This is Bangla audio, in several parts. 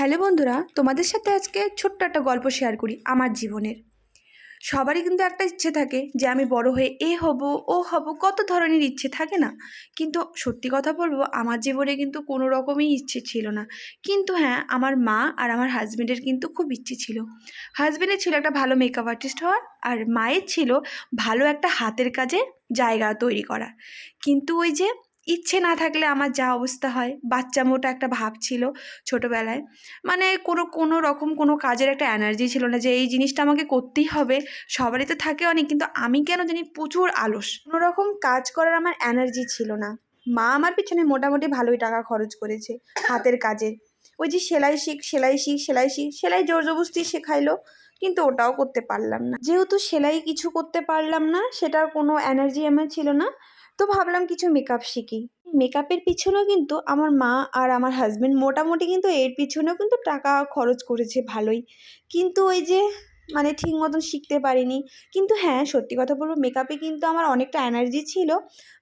হ্যালো বন্ধুরা, তোমাদের সাথে আজকে ছোট্ট একটা গল্প শেয়ার করি আমার জীবনের। সবারই কিন্তু একটা ইচ্ছে থাকে যে আমি বড় হয়ে এ হব, ও হব, কত ধরনের ইচ্ছে থাকে না? কিন্তু সত্যি কথা বলব, আমার জীবনে কিন্তু কোনো রকমই ইচ্ছে ছিল না। কিন্তু হ্যাঁ আমার মা আর আমার হাজব্যান্ডের কিন্তু খুব ইচ্ছে ছিল। হাজব্যান্ডের ছিল একটা ভালো মেকআপ আর্টিস্ট হওয়ার, আর মায়ের ছিল ভালো একটা হাতের কাজে জায়গা তৈরি করা কিন্তু ওই যে ইচ্ছে না থাকলে আমার যা অবস্থা হয়। বাচ্চা মোটা একটা ভাব ছিল ছোটোবেলায়। মানে কোনো কোনো রকম কোনো কাজের একটা এনার্জি ছিল না যে এই জিনিসটা আমাকে করতেই হবে। সবারই তো থাকে অনেক, কিন্তু আমি কেন জানি প্রচুর আলস। কোনো রকম কাজ করার আমার এনার্জি ছিল না। মা আমার পিছনে মোটামুটি ভালোই টাকা খরচ করেছে হাতের কাজে। ওই যে সেলাই শিখ সেলাই শিখ সেলাই শিখ, সেলাই জোর জবস্তি শেখাইলো, কিন্তু ওটাও করতে পারলাম না। যেহেতু সেলাই কিছু করতে পারলাম না, সেটার কোনো এনার্জি আমার ছিল না। তো ভাবলাম কিছু মেকআপ শিখি। মেকআপের পিছনেও কিন্তু আমার মা আর আমার হাজব্যান্ড মোটামুটি কিন্তু এর পিছনেও কিন্তু টাকা খরচ করেছে ভালোই। কিন্তু ওই যে মানে ঠিক মতন শিখতে পারিনি। কিন্তু হ্যাঁ সত্যি কথা বলব মেকআপে কিন্তু আমার অনেকটা এনার্জি ছিল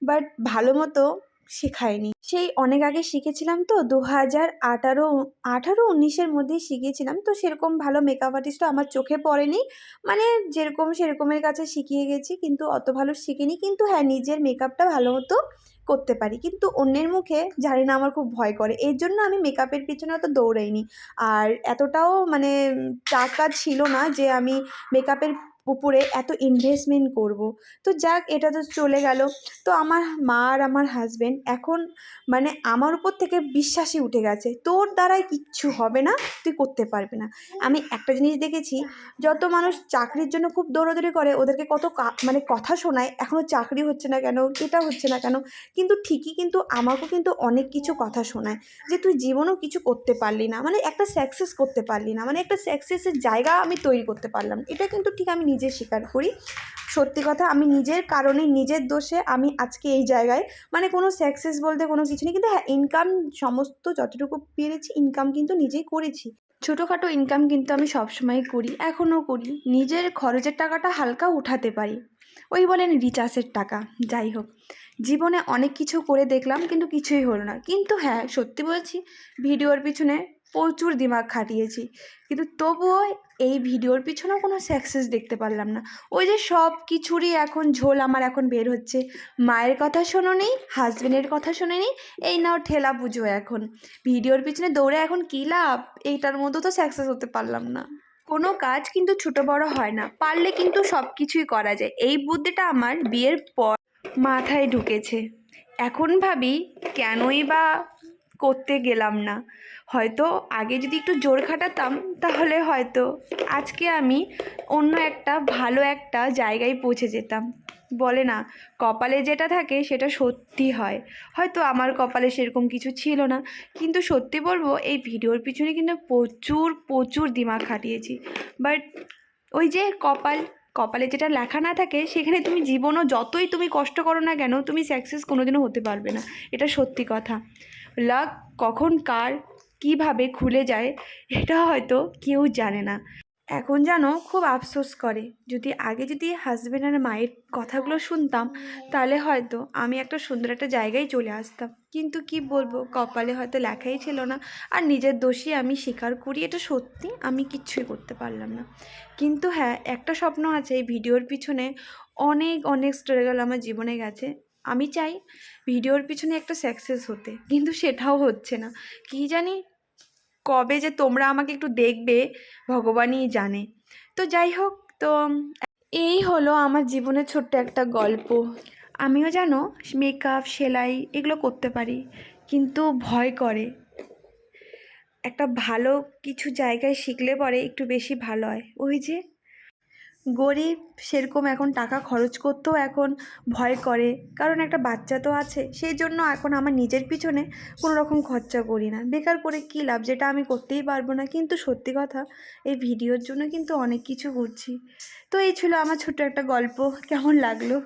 বাট ভালো মতো শেখায়নি। সেই অনেক আগে শিখেছিলাম তো দু হাজার আঠারো আঠারো উনিশের মধ্যেই শিখেছিলাম তো সেরকম ভালো মেকআপ আর্টিস্টও আমার চোখে পড়েনি। মানে যেরকম সেরকমের কাছে শিখিয়ে গেছি, কিন্তু অত ভালো শিখিনি। কিন্তু হ্যাঁ নিজের মেকআপটা ভালো মতো করতে পারি। কিন্তু অন্যের মুখে জানি না, আমার খুব ভয় করে। এর জন্য আমি মেকআপের পিছনে অত দৌড়াইনি। আর এতটাও মানে টাকা ছিল না যে আমি মেকআপের উপরে এত ইনভেস্টমেন্ট করব। তো যাক, এটা তো চলে গেল। তো আমার মা আর আমার হাজব্যান্ড এখন মানে আমার উপর থেকে বিশ্বাসই উঠে গেছে। তোর দ্বারাই কিচ্ছু হবে না, তুই করতে পারবি না। আমি একটা জিনিস দেখেছি, যত মানুষ চাকরির জন্য খুব দৌড়াদৌড়ি করে, ওদেরকে কত মানে কথা শোনায় এখনও চাকরি হচ্ছে না কেন, এটা হচ্ছে না কেন, কিন্তু ঠিকই কিন্তু আমাকেও কিন্তু অনেক কিছু কথা শোনায়, যে তুই জীবনেও কিছু করতে পারলি না। মানে একটা সাকসেস করতে পারলি না। মানে একটা সাকসেসের জায়গা আমি তৈরি করতে পারলাম। এটা কিন্তু ঠিক আমি নিজে স্বীকার করি। সত্যি কথা, আমি নিজের কারণে, নিজের দোষে আমি আজকে এই জায়গায় মানে কোনো সাকসেস বলতে কোনো কিছু নেই, কিন্তু হ্যাঁ ইনকাম সমস্ত যতটুকু পেরেছি ইনকাম কিন্তু নিজেই করেছি। ছোটোখাটো ইনকাম কিন্তু আমি সবসময় করি এখনও করি। নিজের খরচের টাকাটা হালকা উঠাতে পারি। ওই বলেন রিচার্জের টাকা, যাই হোক। জীবনে অনেক কিছু করে দেখলাম, কিন্তু কিছুই হলো না। কিন্তু হ্যাঁ সত্যি বলছি, ভিডিওর পিছনে প্রচুর দিমাগ খাটিয়েছি। কিন্তু তবুও এই ভিডিওর পিছনেও কোনো সাকসেস দেখতে পারলাম না। ওই যে সব কিছুরই এখন ঝোল আমার এখন বের হচ্ছে। মায়ের কথা শোনোনি হাজবেন্ডের কথা শোনেনি, এই নাও ঠেলা পুজো এখন। ভিডিওর পিছনে দৌড়ে এখন কী লাভ? এইটার মধ্যে তো সাকসেস হতে পারলাম না। কোনো কাজ কিন্তু ছোটো বড় হয় না, পারলে কিন্তু সব কিছুই করা যায়। এই বুদ্ধিটা আমার বিয়ের পর মাথায় ঢুকেছে। এখন ভাবি কেনই বা করতে গেলাম না। হয়তো আগে যদি একটু জোর খাটাতাম, তাহলে হয়তো আজকে আমি অন্য একটা ভালো একটা জায়গায় পৌঁছে যেতাম। বলে না, কপালে যেটা থাকে সেটা সত্যি হয়। হয়তো আমার কপালে সেরকম কিছু ছিল না। কিন্তু সত্যি বলব, এই ভিডিওর পিছনে কিন্তু প্রচুর প্রচুর দিমাগ খাটিয়েছি। বাট ওই যে কপাল, কপালে যেটা লেখা না থাকে, সেখানে তুমি জীবনও যতই তুমি কষ্ট করো না কেন, তুমি সাকসেস কোনোদিনও হতে পারবে না। এটা সত্যি কথা। লাক কখন কার কীভাবে খুলে যায়, এটা হয়তো কেউ জানে না। এখন যেন খুব আফসোস করে, যদি আগে যদি হাজব্যান্ড আর মায়ের কথাগুলো শুনতাম, তাহলে হয়তো আমি একটা সুন্দর একটা জায়গায় চলে আসতাম। কিন্তু কি বলব, কপালে হয়তো লেখাই ছিল না, আর নিজের দোষী আমি স্বীকার করি, এটা সত্যি আমি কিচ্ছুই করতে পারলাম না। কিন্তু হ্যাঁ একটা স্বপ্ন আছে, এই ভিডিওর পিছনে অনেক অনেক স্ট্রাগল আমার জীবনে গেছে। আমি চাই ভিডিওর পিছনে একটা সাকসেস হতে। কিন্তু সেটাও হচ্ছে না। কি জানি কবে যে তোমরা আমাকে একটু দেখবে, ভগবানই জানে। তো যাই হোক, তো এই হলো আমার জীবনের ছোট্ট একটা গল্প। আমিও জানো মেকআপ সেলাই এগুলো করতে পারি, কিন্তু ভয় করে। একটা ভালো কিছু জায়গায় শিখলে পরে একটু বেশি ভালো হয়। ওই যে গরিব সেরকম এখন টাকা খরচ করতেও এখন ভয় করে। কারণ একটা বাচ্চা তো আছে, সেই জন্য এখন আমার নিজের পিছনে কোনো রকম খরচা করি না। বেকার করে কী লাভ? যেটা আমি করতেই পারব না। কিন্তু সত্যি কথা, এই ভিডিওর জন্য কিন্তু অনেক কিছু করছি। তো এই ছিল আমার ছোট্ট একটা গল্প। কেমন লাগল?